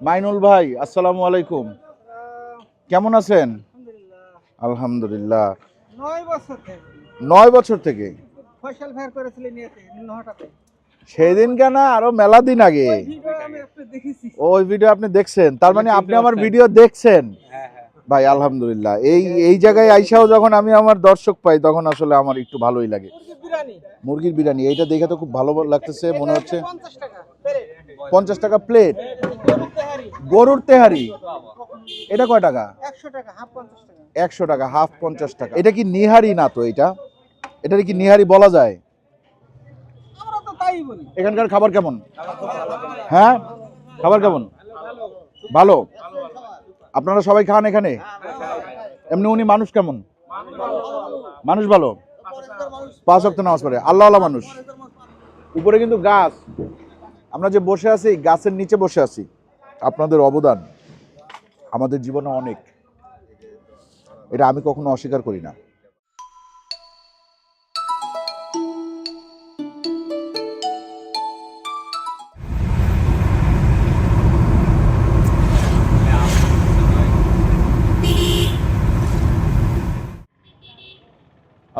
মাইনুল ভাই আসসালামু আলাইকুম। কেমন আছেন? আলহামদুলিল্লাহ। আলহামদুলিল্লাহ। নয় বছর থেকে। নয় বছর থেকে? ফয়সাল ভাইয়ের করেছিলেন ইয়েতে নহটাতে সেই দিন কেন আরও মেলা দিন আগে। ওই ভিডিও আমি একটু দেখেছি। ওই ভিডিও আপনি দেখছেন? তার মানে আপনি আমার ভিডিও দেখছেন? ভাই আলহামদুলিল্লাহ। এই এই জায়গায় আইসাও যখন আমি আমার দর্শক পাই তখন আসলে আমার একটু ভালোই লাগে। মুরগির বিরিয়ানি। মুরগির বিরিয়ানি এইটা দেখে তো খুব ভালো লাগতেছে মনে হচ্ছে পঞ্চাশ টাকা প্লেট গরুর তেহারি। এটা কয় টাকা? একশো টাকা হাফ পঞ্চাশ টাকা। একশো টাকা হাফ পঞ্চাশ টাকা। এটা কি নিহারি না তো এটা? এটা কি নিহারি বলা যায়? এখানকার খাবার কেমন? হ্যাঁ? খাবার কেমন? ভালো। আপনারা সবাই খান এখানে? এমনি উনি মানুষ কেমন? মানুষ ভালো? পাঁচ অক্ট নামাজ পড়ে। আল্লাহ আল্লাহ মানুষ। উপরে কিন্তু গাছ। আমরা যে বসে আছি, গাছের নিচে বসে আছি, আপনাদের অবদান আমাদের জীবনে অনেক। এটা আমি কখনো অস্বীকার করি না।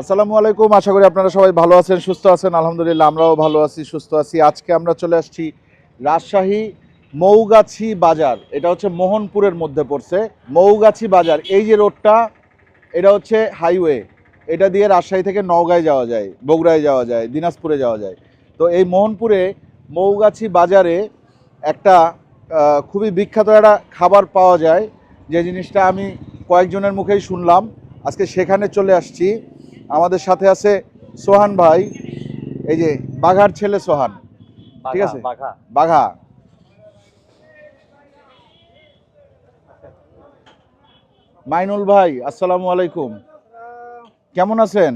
আসসালামু আলাইকুম, আশা করি আপনারা সবাই ভালো আছেন, সুস্থ আছেন। আলহামদুলিল্লাহ, আমরাও ভালো আছি, সুস্থ আছি। আজকে আমরা চলে আসছি রাজশাহী মৌগাছি বাজার। এটা হচ্ছে মোহনপুরের মধ্যে পড়ছে। মৌগাছি বাজার, এই যে রোডটা, এটা হচ্ছে হাইওয়ে। এটা দিয়ে রাজশাহী থেকে নওগাঁয় যাওয়া যায়, বগুড়ায় যাওয়া যায়, দিনাজপুরে যাওয়া যায়। তো এই মোহনপুরে, মৌগাছি বাজারে একটা খুবই বিখ্যাত একটা খাবার পাওয়া যায়। যে জিনিসটা আমি কয়েকজনের মুখেই শুনলাম। আজকে সেখানে চলে আসছি। আমাদের সাথে আছে সোহান ভাই এই যে বাঘার ছেলে সোহান ঠিক আছে? বাঘা। মাইনুল ভাই আসসালামু আলাইকুম। কেমন আছেন?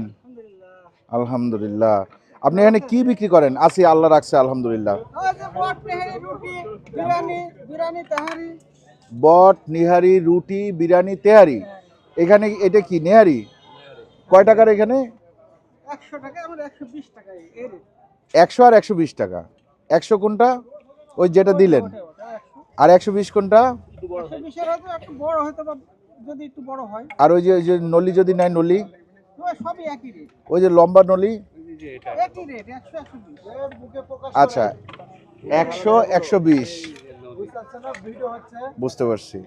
আলহামদুলিল্লাহ। আপনি এখানে কি বিক্রি করেন? আছি আল্লাহ রাখছে আলহামদুলিল্লাহ। বট নিহারি রুটি বিরিয়ানি তেহারি। এখানে এটা কি নেহারি? কয় টাকার এখানে? একশো টাকা একশো বিশ টাকা একশো আর একশো বিশ টাকা। একশো কোনটা? ওই যেটা দিলেন। আর একশো বিশ কোনটা? হয়। আর ওই যে ওই যে নলি যদি নেয় নলি? তো সবই একই রেট। ওই যে লম্বা নলি? আচ্ছা একশো একশো বিশ। বুঝতে পারছি।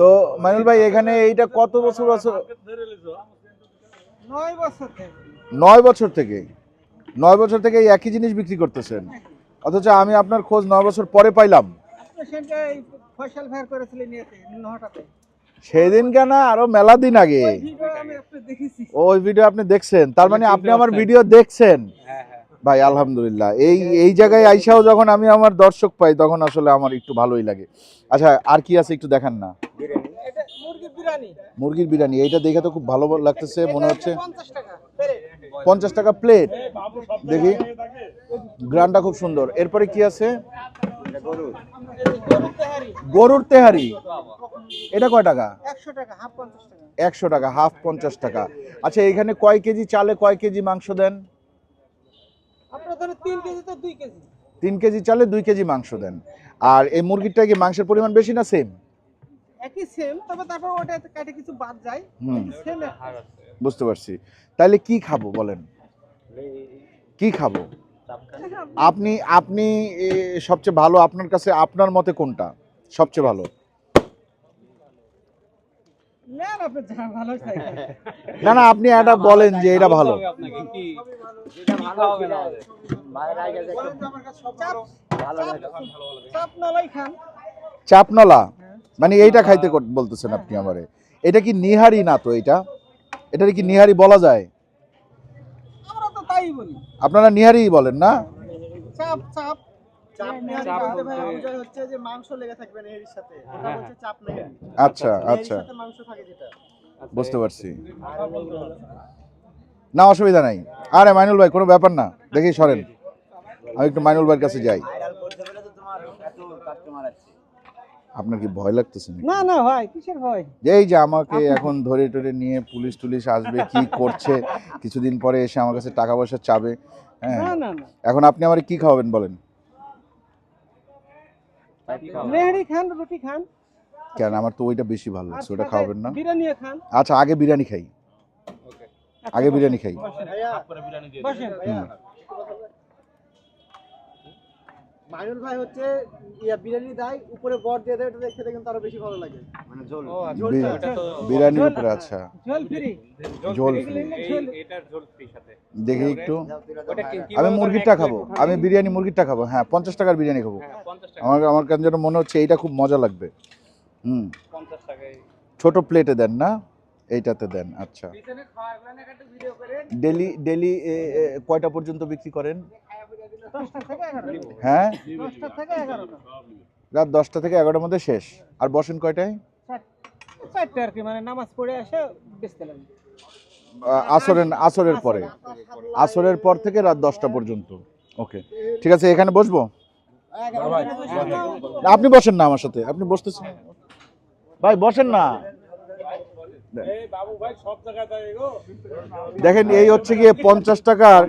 তো মাইনুল ভাই এখানে এইটা কত বছর বছর নয় বছর থেকে। নয় বছর থেকে? নয় বছর থেকে এই একই জিনিস বিক্রি করতেছেন। অথচ আমি আপনার খোঁজ নয় বছর পরে পাইলাম। সেদিন কেন আরও মেলা দিন আগে। ওই ভিডিও আমি একটু দেখেছি। ওই ভিডিও আপনি দেখছেন। তার মানে আপনি আমার ভিডিও দেখছেন। ভাই আলহামদুলিল্লাহ। এই এই জায়গায় আইসাও যখন আমি আমার দর্শক পাই তখন আসলে আমার একটু ভালোই লাগে। আচ্ছা আর কি আছে একটু দেখান না? মুরগির বিরিয়ানি। এইটা দেখে তো খুব ভালো লাগতেছে মনে হচ্ছে পঞ্চাশ টাকা প্লেট পঞ্চাশ টাকা প্লেট দেখি। গ্রানটা খুব সুন্দর। এরপরে কি আছে? গরুর তেহারি। এটা কয় টাকা? একশো টাকা হাফ পঞ্চাশ টাকা। একশো টাকা হাফ পঞ্চাশ টাকা। আচ্ছা এখানে কয় কেজি চালে কয় কেজি মাংস দেন? তিন কেজি চালে দুই কেজি মাংস দেন। আর এই মুরগিটা কি মাংসের পরিমাণ বেশি না সেম একই সেম তবে তারপর ওটা কাটে কিছু বাদ যায়। সেম বুঝতে পারছি। তাহলে কি খাব বলেন? কি খাব? আপনি আপনি এ, সবচেয়ে ভালো আপনার কাছে আপনার মতে কোনটা? সবচেয়ে ভালো নেন আপনি যা ভালো চাই না না আপনি এটা বলেন যে এটা ভালো চাপ চাপনলা? মানে এইটা খাইতে বলতেছেন আপনি আমারে। এটা কি নিহারি না তো এটা? এটা কি নিহারি বলা যায়? আমরা তো তাই বলি। আপনারা নিহারি বলেন না? চাপ চাপ। আচ্ছা আচ্ছা সাথে মাংস থাকে যেটা। বুঝতে পারছি। না। অসুবিধা নাই। আরে মাইনুল ভাই কোনো ব্যাপার না। দেখি সরেন। আমি একটু মাইনুল ভাইয়ের কাছে যাই। আপনার কি ভয় লাগতেছে না না ভাই কিসের ভয়? এই যে আমাকে এখন ধরে টরে নিয়ে পুলিশ টুলিশ আসবে কি করছে কিছুদিন পরে এসে আমার কাছে টাকা পয়সা চাবে হ্যাঁ। না না না। এখন আপনি আমার কি খাওয়াবেন বলেন? নেহারি খান রুটি খান। কেন? আমার তো ওইটা বেশি ভালো লাগছে ওটা খাওয়াবেন না। বিরিয়ানি খান। আচ্ছা আগে বিরিয়ানি খাই। আচ্ছা, আগে বিরিয়ানি খাই। বসেন। বসেন হুম। মাইনুল ভাই হচ্ছে ইয়া বিরিয়ানি দেয় উপরে বট দিয়ে দেয় ওটা খেতে কিন্তু আরও বেশি ভালো লাগে। বি- বিরিয়ানির উপরে আচ্ছা। ঝোল ফ্রি। ঝোল এগুলো হলো ঝোল? দেখি একটু। আমি মুরগিরটা খাব। আমি বিরিয়ানি মুরগিরটা খাব। হ্যাঁ পঞ্চাশ টাকার বিরিয়ানি খাব। আমার আমার কেন যেন মনে হচ্ছে এইটা খুব মজা লাগবে। হুম। ছোট প্লেটে দেন না এইটাতে দেন আচ্ছা। ডেলি ডেলি কয়টা পর্যন্ত বিক্রি করেন? হ্যাঁ? এগারোটা। রাত দশটা থেকে এগারোটার মধ্যে শেষ। আর বসেন কয়টায়? চার- চারটে আর কি মানে নামাজ পড়ে এসে লাগবে আসরের আসরের পরে। আসরের পর থেকে রাত দশটা পর্যন্ত। ওকে। ঠিক আছে এখানে বসবো? আপনি বসেন না আমার সাথে আপনি বসতেছেন। ভাই বসেন না। দেখেন এই হচ্ছে গিয়ে পঞ্চাশ টাকার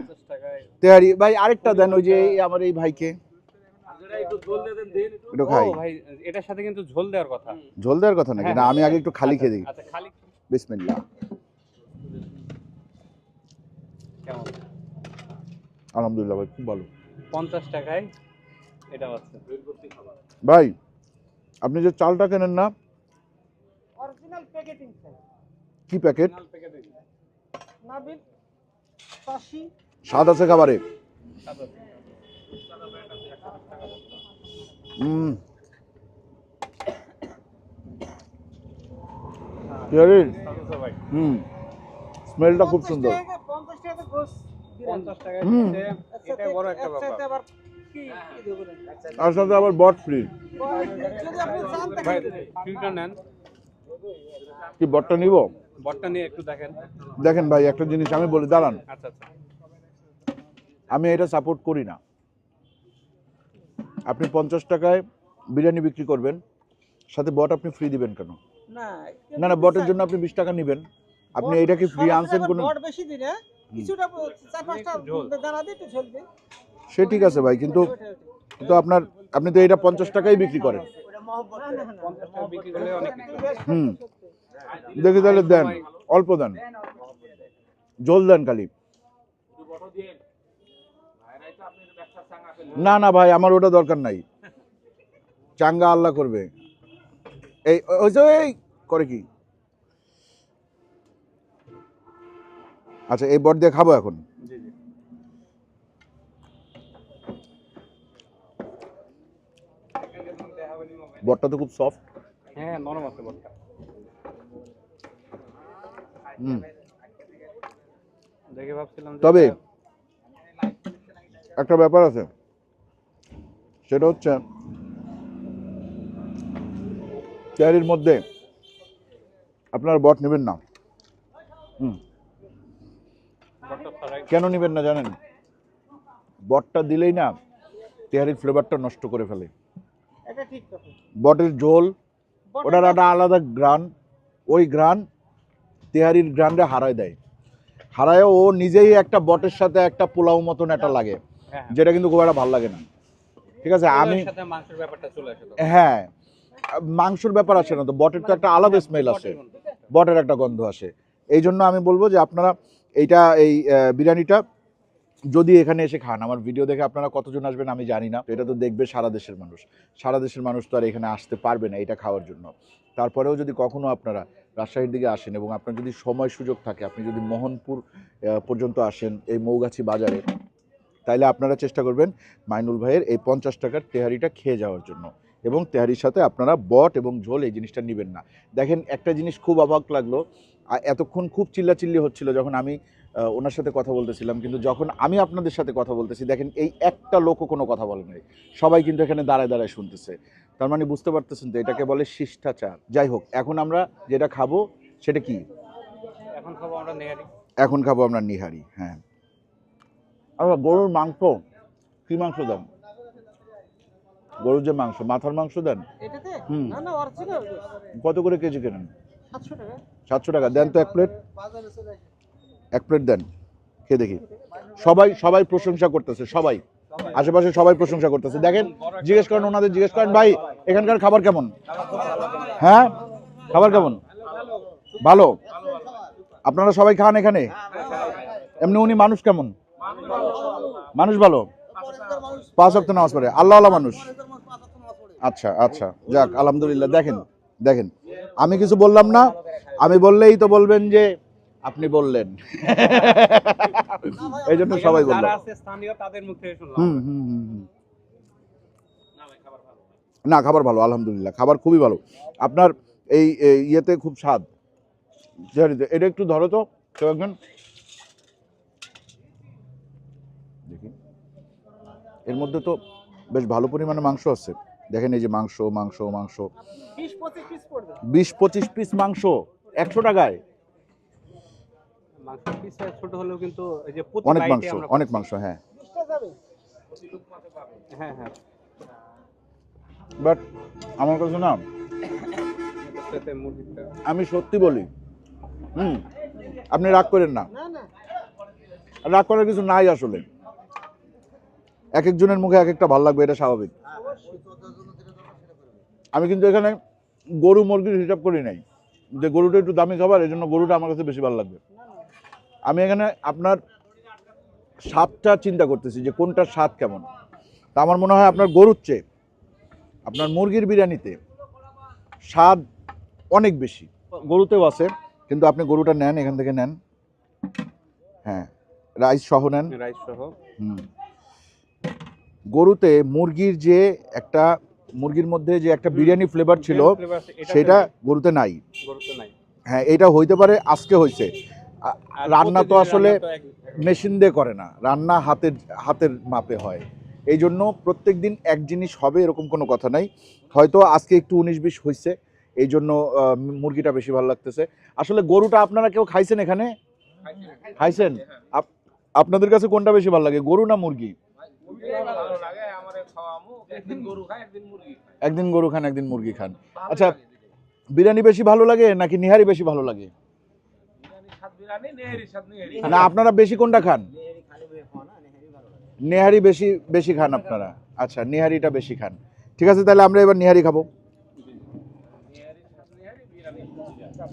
তেহারি ভাই আরেকটা দেন ওই যে এই আমার এই ভাইকে। একটু খাই। ভাই এটার সাথে কিন্তু ঝোল দেওয়ার কথা। ঝোল দেওয়ার কথা নাকি? না আমি আগে একটু খালি খেয়ে দিই আচ্ছা খালি বিসমিল্লাহ। কেমন? আলহামদুলিল্লাহ ভাই খুব ভালো। পঞ্চাশ টাকায় এটা আছে ভাই আপনি যে চালটা কেনেন না? অরিজিনাল প্যাকেটিং কি প্যাকেট? নাবিল স্বাদ আছে খাবারে? হুম তেহারির হুম স্মেলটা খুব সুন্দর। আর সাথে আবার বট ফ্রি। যদি আপনি চান ভাই তাহলে ফিল্টার নেন। কি বটটা নিব? বটটা নিয়ে একটু দেখেন। দেখেন ভাই একটা জিনিস আমি বলি দাঁড়ান। আচ্ছা আচ্ছা। আমি এটা সাপোর্ট করি না। আপনি পঞ্চাশ টাকায় বিরিয়ানি বিক্রি করবেন সাথে বট আপনি ফ্রি দিবেন কেন? না না না বটের জন্য আপনি বিশ টাকা নেবেন। আপনি এটা কি ফ্রি আনছেন কোনো সে ঠিক আছে ভাই কিন্তু কিন্তু আপনার আপনি তো এটা পঞ্চাশ টাকাই বিক্রি করেন। বিক্রি করলে হুম। দেখি তাহলে দেন অল্প দেন। জল দেন খালি। না না ভাই আমার ওটা দরকার নাই। চাঙ্গা আল্লাহ করবে। এই ওই যে এই করে কি? আচ্ছা এই বট দিয়ে খাব এখন। বটটা তো খুব সফট হ্যাঁ নরম আছে বটটা। হুম। দেখে ভাবছিলাম তবে একটা ব্যাপার আছে। সেটা হচ্ছে চেয়ারির মধ্যে আপনার বট নেবেন না। হুম। কেন নেবেন না জানেন? বটটা দিলেই না তেহারির ফ্লেভারটা নষ্ট করে ফেলে। বটের ঝোল ওটার একটা আলাদা গ্রান ওই গ্রান তেহারির গ্রানটা হারায় দেয়। হারায় ও নিজেই একটা বটের সাথে একটা পোলাও মতন একটা লাগে। যেটা কিন্তু খুব একটা ভালো লাগে না। ঠিক আছে আমি হ্যাঁ মাংসর ব্যাপার আসে না তো বটের তো একটা আলাদা স্মেল আসে। বটের একটা গন্ধ আসে। এই জন্য আমি বলব যে আপনারা এইটা এই বিরিয়ানিটা যদি এখানে এসে খান আমার ভিডিও দেখে আপনারা কতজন আসবেন আমি জানি না। এটা তো দেখবে সারা দেশের মানুষ। সারা দেশের মানুষ তো আর এখানে আসতে পারবে না এটা খাওয়ার জন্য। তারপরেও যদি কখনো আপনারা রাজশাহীর দিকে আসেন এবং আপনার যদি সময় সুযোগ থাকে আপনি যদি মোহনপুর পর্যন্ত আসেন এই মৌগাছি বাজারে তাইলে আপনারা চেষ্টা করবেন মাইনুল ভাইয়ের এই পঞ্চাশ টাকার তেহারিটা খেয়ে যাওয়ার জন্য। এবং তেহারির সাথে আপনারা বট এবং ঝোল এই জিনিসটা নেবেন না। দেখেন একটা জিনিস খুব অবাক লাগল। আর এতক্ষণ খুব চিল্লাচিল্লি হচ্ছিল যখন আমি ওনার সাথে কথা বলতেছিলাম। কিন্তু যখন আমি আপনাদের সাথে কথা বলতেছি দেখেন এই একটা লোকও কোনো কথা বলে নাই। সবাই কিন্তু এখানে দাঁড়ায় দাঁড়ায় শুনতেছে। তার মানে বুঝতে পারতেছেন তো এটাকে বলে শিষ্টাচার। যাই হোক এখন আমরা যেটা খাব সেটা কি? এখন খাব আমরা নিহারি। এখন খাব আমরা নিহারি হ্যাঁ। আচ্ছা গরুর মাংস কি মাংস দেন? গরুর যে মাংস মাথার মাংস দেন? হুম। কত করে কেজি কেনেন? সাতশো টাকা। দেন তো এক প্লেট। এক প্লেট দেন। খেয়ে দেখি। সবাই সবাই প্রশংসা করতেছে সবাই। আশেপাশে সবাই প্রশংসা করতেছে। দেখেন জিজ্ঞেস করেন ওনাদের জিজ্ঞেস করেন ভাই এখানকার খাবার কেমন? হ্যাঁ? খাবার কেমন? ভালো? আপনারা সবাই খান এখানে? এমনি উনি মানুষ কেমন? মানুষ ভালো? পাঁচ অক্ট নামাজ পড়ে। আল্লাহ আল্লাহ মানুষ। আচ্ছা আচ্ছা। যাক আলহামদুলিল্লাহ। দেখেন দেখেন। আমি কিছু বললাম না। আমি বললেই তো বলবেন যে আপনি বললেন। এই জন্য সবাই বলল। না খাবার ভালো আলহামদুলিল্লাহ। খাবার খুবই ভালো। আপনার এই এই ইয়েতে খুব স্বাদ। এটা একটু ধরো তো কেউ একজন। এর মধ্যে তো বেশ ভালো পরিমাণে মাংস আছে। দেখেন এই যে মাংস মাংস মাংস। বিশ পঁচিশ পিস মাংস একশো টাকায়। মাংস পিস ছোট হলেও কিন্তু এই যে প্রতি অনেক মাংস অনেক মাংস হ্যাঁ। হ্যাঁ হ্যাঁ। বাট আমার কাছে না আমি সত্যি বলি হুম আপনি রাগ করেন না। না না। রাগ করার কিছু নাই আসলে। এক একজনের মুখে এক একটা ভালো লাগবে এটা স্বাভাবিক। আমি কিন্তু এখানে গরু মুরগির হিসাব করি নাই। যে গরুটা একটু দামি খাবার এই জন্য গরুটা আমার কাছে বেশি ভালো লাগবে। আমি এখানে আপনার স্বাদটা চিন্তা করতেছি যে কোনটার স্বাদ কেমন। তা আমার মনে হয় আপনার গরুর চেয়ে আপনার মুরগির বিরিয়ানিতে স্বাদ অনেক বেশি। গরুতেও আছে কিন্তু আপনি গরুটা নেন এখান থেকে নেন। হ্যাঁ রাইস সহ নেন। রাইস সহ হুম। গরুতে মুরগির যে একটা মুরগির মধ্যে যে একটা বিরিয়ানি ফ্লেভার ছিল সেটা গরুতে নাই। হ্যাঁ এটা হইতে পারে আজকে হয়েছে রান্না তো আসলে মেশিন দিয়ে করে না রান্না হাতের হাতের মাপে হয়। এই জন্য প্রত্যেক দিন এক জিনিস হবে এরকম কোনো কথা নাই। হয়তো আজকে একটু উনিশ বিশ হয়েছে এই জন্য মুরগিটা বেশি ভালো লাগতেছে। আসলে গরুটা আপনারা কেউ খাইছেন এখানে? খাইছেন। আপনাদের কাছে কোনটা বেশি ভালো লাগে গরু না মুরগি? একদিন গরু খান একদিন মুরগি খান। আচ্ছা বিরিয়ানি বেশি ভালো লাগে নাকি নিহারি বেশি ভালো লাগে? না আপনারা বেশি কোনটা খান? নেহারি বেশি বেশি খান আপনারা। আচ্ছা নেহারিটা বেশি খান। ঠিক আছে তাহলে আমরা এবার নেহারি খাব।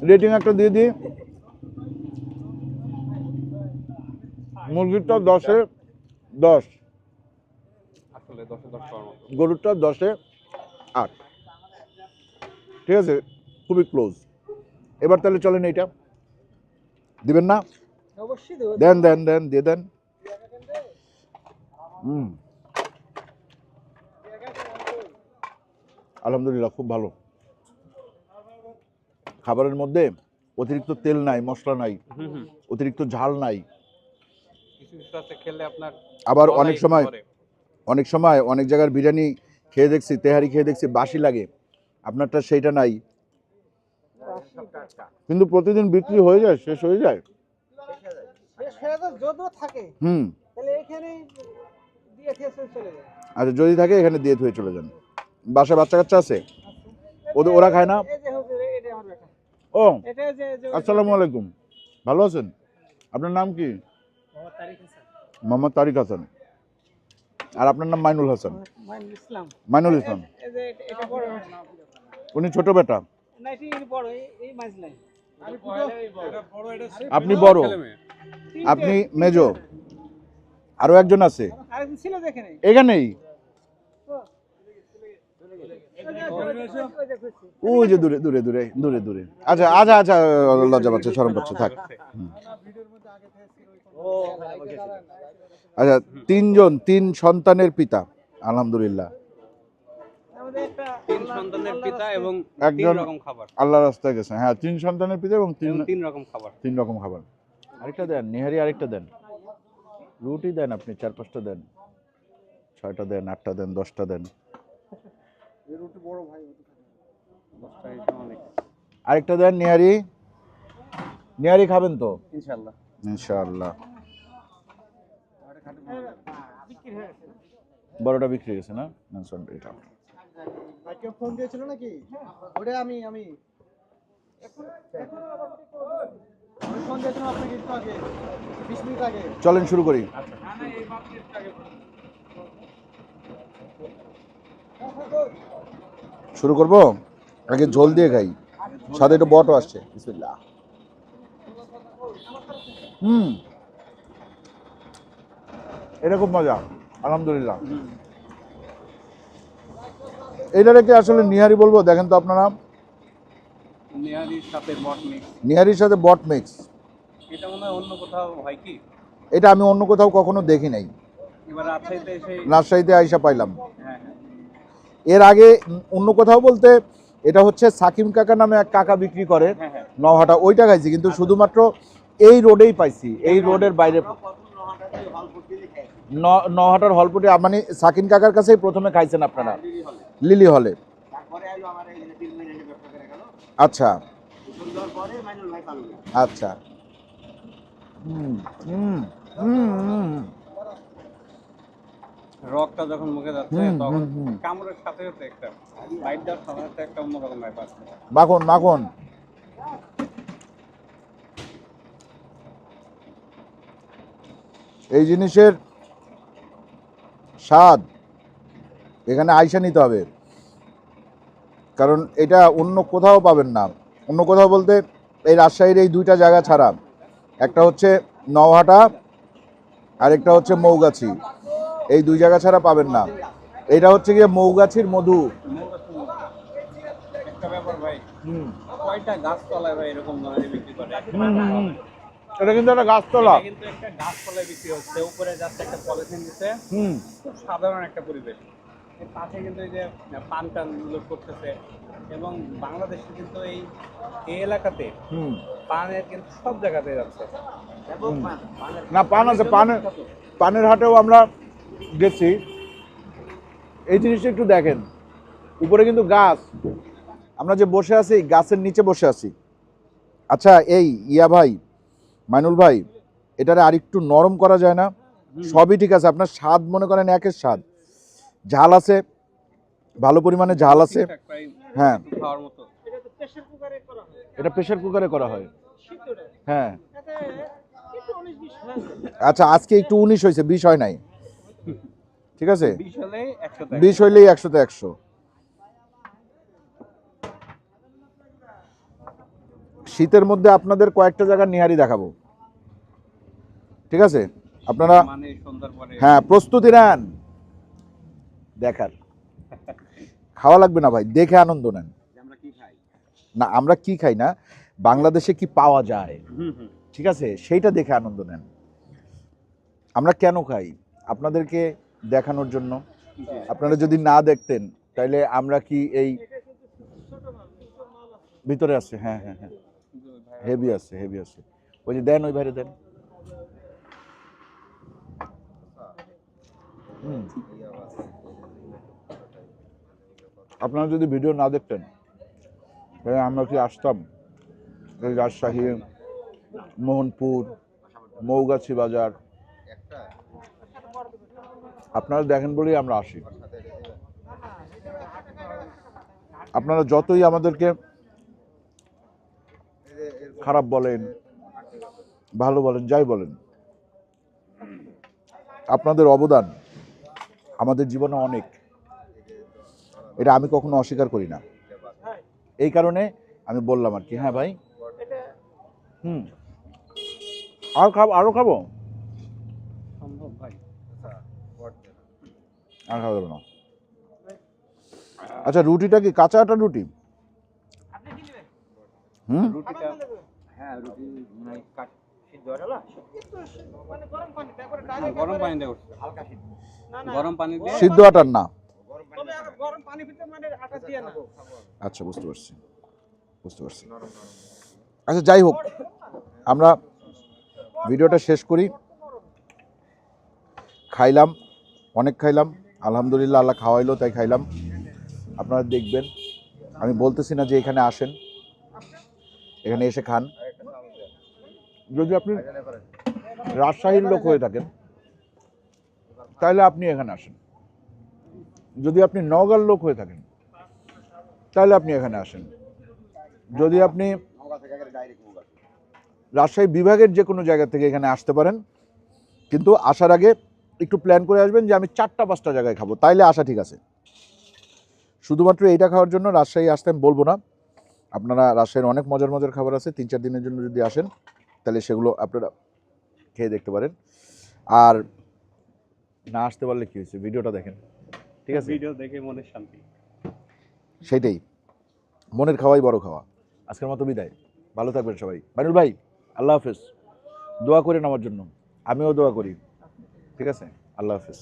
রেটিং একটা দিয়ে দিই। মুরগিরটা দশে দশ। আসলে দশে দশ পাওয়ার মতো। গরুরটা দশে আট। ঠিক আছে? খুবই ক্লোজ এবার তাহলে চলেন এইটা। দিবেন না? অবশ্যই দেন দেন দেন দিয়ে দেন। হুম। আলহামদুলিল্লাহ খুব ভালো। খাবারের মধ্যে অতিরিক্ত তেল নাই মশলা নাই অতিরিক্ত ঝাল নাই। কিছু কিছু আছে খেলে আপনার আবার অনেক সময়। অনেক সময় অনেক জায়গার বিরিয়ানি খেয়ে দেখছি তেহারি খেয়ে দেখছি বাসি লাগে। আপনারটা সেইটা নাই। কিন্তু প্রতিদিন বিক্রি হয়ে যায় শেষ হয়ে যায়। হুম। তাহলে এখানেই দিয়ে খেয়ে শেষ চলে যায় আচ্ছা যদি থাকে এখানে দিয়ে ধুয়ে চলে যান। বাসায় বাচ্চা কাচ্চা আছে? ওদের ওরা খায় না? এই যে হুজুর এটা আমার বেটা। ও এটা যে যে আসসালামু আলাইকুম। ভালো আছেন? আপনার নাম কি? মোহাম্মদ তারিক হাসান। আর আপনার নাম মাইনুল হাসান। মাইনুল ইসলাম। মাইনুল ইসলাম। এই যে এটা- এটা বড় উনি ছোট বেটা। আপনি বড়। আপনি মেজো। আরও একজন আছে। এখানেই। ওই যে দূরে দূরে দূরে দূরে দূরে। আচ্ছা আচ্ছা আচ্ছা লজ্জা পাচ্ছে সরম পাচ্ছে থাক। হুম। আচ্ছা তিনজন তিন সন্তানের পিতা আলহামদুলিল্লাহ। আমাদের একটা তিন সন্তানের পিতা এবং একজন- রকম খাবার। আল্লাহ রাস্তায় গেছে। হ্যাঁ তিন সন্তানের পিতা এবং তিন তিন রকম খাবার। তিন রকম খাবার। আরেকটা দেন নিহারি আরেকটা দেন। রুটি দেন আপনি চার পাঁচটা দেন। ছয়টা দেন আটটা দেন দশটা দেন। আরেকটা দেন নিহারি। নিহারি খাবেন তো? ইনশাল্লাহ ইনশাআল্লাহ। বড়টা বিক্রি গেছে না? এটা। কেউ ফোন দিয়েছিল নাকি? ওটা আমি চলেন শুরু করি। শুরু করব? আগে ঝোল দিয়ে খাই। সাথে একটু বটও আসছে। বিসমিল্লাহ। হুম। এটা খুব মজা আলহামদুলিল্লাহ। এটারে কি আসলে নিহারি বলব? দেখেন তো আপনারা। নিহারির সাথে বট মিক্স। এটা আমি অন্য কোথাও কখনো দেখি নাই। রাজশাহীতে আইসা পাইলাম। হ্যাঁ হ্যাঁ। এর আগে অন্য কোথাও বলতে এটা হচ্ছে সাকিম কাকা নামে এক কাকা বিক্রি করে হ্যাঁ নহাটা ওইটা খাইছি কিন্তু শুধুমাত্র এই রোডেই পাইছি এই রোডের বাইরে নহাটার হলপুটে মানে সাকিন কাকার কাছেই প্রথমে খাইছেন আপনারা? লিলি হলে। আচ্ছা। আচ্ছা। হুম হুম হুম হুম। রকটা যখন মুখে যাচ্ছে তখন হুম, হুম। কামড়ের সাথে সাথে একটা বাইট দেওয়ার সাথে সাথে একটা অন্যরকম ব্যাপার। মাখন মাখন। এই জিনিসের স্বাদ এখানে আইসা নিতে হবে। কারণ এটা অন্য কোথাও পাবেন না। অন্য কোথাও বলতে এই রাজশাহীর এই দুইটা জায়গা ছাড়া। একটা হচ্ছে নওহাটা আরেকটা হচ্ছে মৌগাছি। এই দুই জায়গা ছাড়া পাবেন না। এটা হচ্ছে গিয়ে মৌগাছির মধু। একটা ব্যাপার ভাই। কয়টা গাছ তলায় ভাই এরকম ধরনের বিক্রি করে? এটা কিন্তু একটা গাছতলা। কিন্তু একটা গাছ তলায় বিক্রি হচ্ছে। উপরে যাচ্ছে একটা পলিথিন দিচ্ছে হুম। খুব সাধারণ একটা পরিবেশ। পাশে কিন্তু এই যে পান টান লোক করতেছে। এবং বাংলাদেশে কিন্তু এই এই এলাকাতে হুম। পানের কিন্তু সব জায়গাতে যাচ্ছে। না পান আছে। পানের পানের হাটেও আমরা গেছি। এই জিনিসটা একটু দেখেন। উপরে কিন্তু গাছ। আমরা যে বসে আছি গাছের নিচে বসে আছি। আচ্ছা এই ইয়া ভাই মাইনুল ভাই এটারে আরেকটু নরম করা যায় না? সবই ঠিক আছে আপনার স্বাদ মনে করেন একের স্বাদ। ঝাল আছে ভালো পরিমাণে ঝাল আছে। হ্যাঁ। একটু খাওয়ার মতো। এটা তো প্রেসার কুকারে করা হয়। এটা প্রেশার কুকারে করা হয়। হ্যাঁ। আচ্ছা আজকে একটু উনিশ হয়েছে বিশ হয় নাই। ঠিক আছে? বিশ হইলেই একশোতে একশো। শীতের মধ্যে আপনাদের কয়েকটা জায়গা নিহারি দেখাবো। ঠিক আছে? আপনারা মানে হ্যাঁ প্রস্তুতি নেন। দেখার। খাওয়া লাগবে না ভাই দেখে আনন্দ নেন। আমরা কি খাই? না আমরা কি খাই না বাংলাদেশে কি পাওয়া যায়? ঠিক আছে? সেইটা দেখে আনন্দ নেন। আমরা কেন খাই? আপনাদেরকে দেখানোর জন্য। আপনারা যদি না দেখতেন তাহলে আমরা কি এই ভিতরে আছে হ্যাঁ হ্যাঁ হ্যাঁ। হেভি আছে হেভি আছে। ওই যে দেন ওই বাইরে দেন। আপনারা যদি ভিডিও না দেখতেন, তাহলে আমরা কি আসতাম? রাজশাহী, মোহনপুর, মৌগাছি বাজার। আপনারা দেখেন বলেই আমরা আসি। আপনারা যতই আমাদেরকে খারাপ বলেন ভালো বলেন যাই বলেন। আপনাদের অবদান আমাদের জীবনে অনেক। এটা আমি কখনো অস্বীকার করি না। এই কারণে আমি বললাম আর কি হ্যাঁ ভাই। হুম। আর খাব আরও খাব? আর খাওয়া যাবে না। আচ্ছা রুটিটা কি কাঁচা আটা রুটি? আপনি কি নেবেন? হুম? রুটিটা হ্যাঁ রুটি মানে কাট সিদ্ধ হলো মানে গরম পানি তারপরে হ্যাঁ, গরম পানি দিয়ে উঠছে না না। গরম পানি দিয়ে সিদ্ধ আটার না? তবে গরম পানি ভিতরে মানে আটা দিয়ে না। আচ্ছা বুঝতে পারছি। বুঝতে পারছি। আচ্ছা যাই হোক আমরা ভিডিওটা শেষ করি। খাইলাম অনেক খাইলাম। আলহামদুলিল্লাহ আল্লাহ খাওয়াইলো তাই খাইলাম। আপনারা দেখবেন। আমি বলতেছি না যে এখানে আসেন। এখানে এসে খান। যদি আপনি রাজশাহীর লোক হয়ে থাকেন তাহলে আপনি এখানে আসেন। যদি আপনি নওগাঁর লোক হয়ে থাকেন তাহলে আপনি এখানে আসেন। যদি আপনি রাজশাহী বিভাগের যে কোনো জায়গা থেকে এখানে আসতে পারেন কিন্তু আসার আগে একটু প্ল্যান করে আসবেন যে আমি চারটা পাঁচটা জায়গায় খাব তাইলে আসা ঠিক আছে। শুধুমাত্র এইটা খাওয়ার জন্য রাজশাহী আসতে আমি বলব না। আপনারা রাজশাহীর অনেক মজার মজার খাবার আছে তিন চার দিনের জন্য যদি আসেন তাহলে সেগুলো আপনারা খেয়ে দেখতে পারেন। আর না আসতে পারলে কি হয়েছে? ভিডিওটা দেখেন। ঠিক আছে? ভিডিও দেখে মনের শান্তি। সেটাই মনের খাওয়াই বড় খাওয়া। আজকের মতো বিদায়। ভালো থাকবেন সবাই। বানুল ভাই আল্লাহ হাফেজ। দোয়া করেন আমার জন্য। আমিও দোয়া করি। ঠিক আছে? আল্লাহ হাফেজ।